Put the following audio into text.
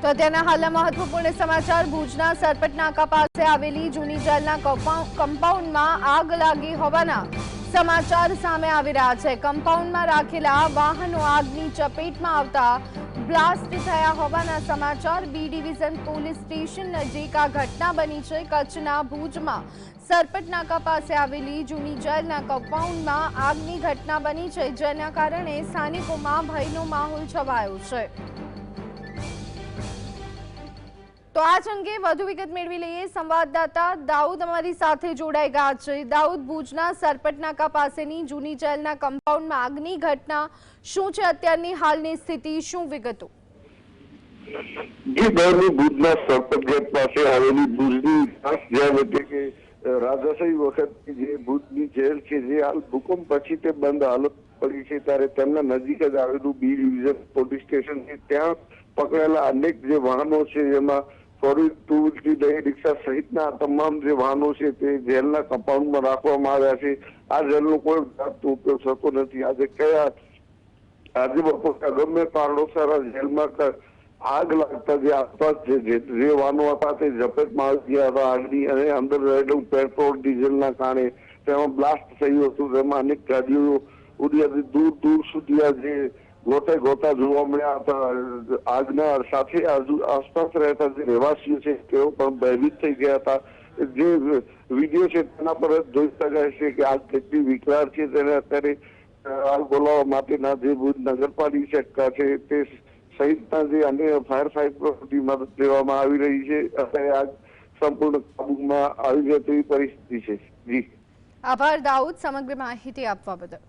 તો અત્યારના હાલના મહત્વપૂર્ણ સમાચાર, ભુજના સરપટનાકા પાસે આવેલી જૂની જેલના કમ્પાઉ- કમ્પાઉન્ડમાં આગ લાગી હોવાના સમાચાર સામે આવી રહ્યા છે. કમ્પાઉન્ડમાં રાખેલા વાહનો આગની ચપેટમાં આવતા બ્લાસ્ટ થયા હોવાના સમાચાર. બી ડિવિઝન પોલીસ સ્ટેશન નજીક આ ઘટના બની છે. કચ્છના ભુજમાં સરપટનાકા પાસે આવેલી જૂની જેલના કમ્પાઉન્ડમાં આગની ઘટના બની છે, જેના કારણે સ્થાનિકોમાં ભયનો માહોલ છવાયો છે. તો આ અંગે વધુ વિગત મેળવી લઈએ. સંવાદદાતા દાઉદ અમારી સાથે જોડાઈ ગયા છે. દાઉદ, ભુજના સરપટ પાસેની જૂની જેલના કમ્પાઉન્ડમાં આગની ઘટના શું છે? અત્યારની હાલની સ્થિતિ શું વિગતો? જે ભુજના સરપટ ગેટ પાસે આવેલી ભુજની જેલ એટલે કે રાજાશાહી વખત જે ભુજની જેલ છે, જે હાલ ભૂકંપ પછી તે બંધ હાલત પડી છે, ત્યારે તેમના નજીક જ આવેલું બી ડિવિઝન પોલીસ સ્ટેશન છે. ત્યાં પકડાયેલા અનેક જે વાહનો છે, જેમાં ફોર ટુ લઈ રિક્ષા સહિતના તમામ જે વાહનો છે તે જેલના કમ્પાઉન્ડમાં રાખવામાં આવ્યા છે. આ જેલનો કોઈ જાતનો ઉપયોગ થતો નથી. આજે કયા આજે બપોર ગમે કારણોસર જેલમાં આગ લાગતા જે આસપાસ જે જે- વાહનો હતા તે ઝપેટમાં આવી ગયા હતા. આગની અને અંદર રહેલું પેટ્રોલ, ડીઝલના કારણે તેમાં બ્લાસ્ટ થયું હતું. તેમાં અનેક ગાડીઓ ઉડી દૂર દૂર સુધી આ જે ગોતે ગોતા જોવા મળ્યા હતા. આગના સાથે આસપાસ રહેતા જે રહેવાસીઓ છે, તેઓ પણ ભયભીત થઈ ગયા હતા. જે વીડિયો છે, તેના પર જોઈ શકાય છે કે આ કેટલી વિકરાળ છે તેને અત્યારે આગ બોલાવવા માટેના જે નગરપાલિકા છે તે સહિતના જે અન્ય ફાયર ફાઈટની મદદ લેવામાં આવી રહી છે. અત્યારે આગ સંપૂર્ણ કાબુમાં આવી જાય તેવી પરિસ્થિતિ છે. જી. આભાર, દાઉદ, સમગ્ર માહિતી આપવા બદલ.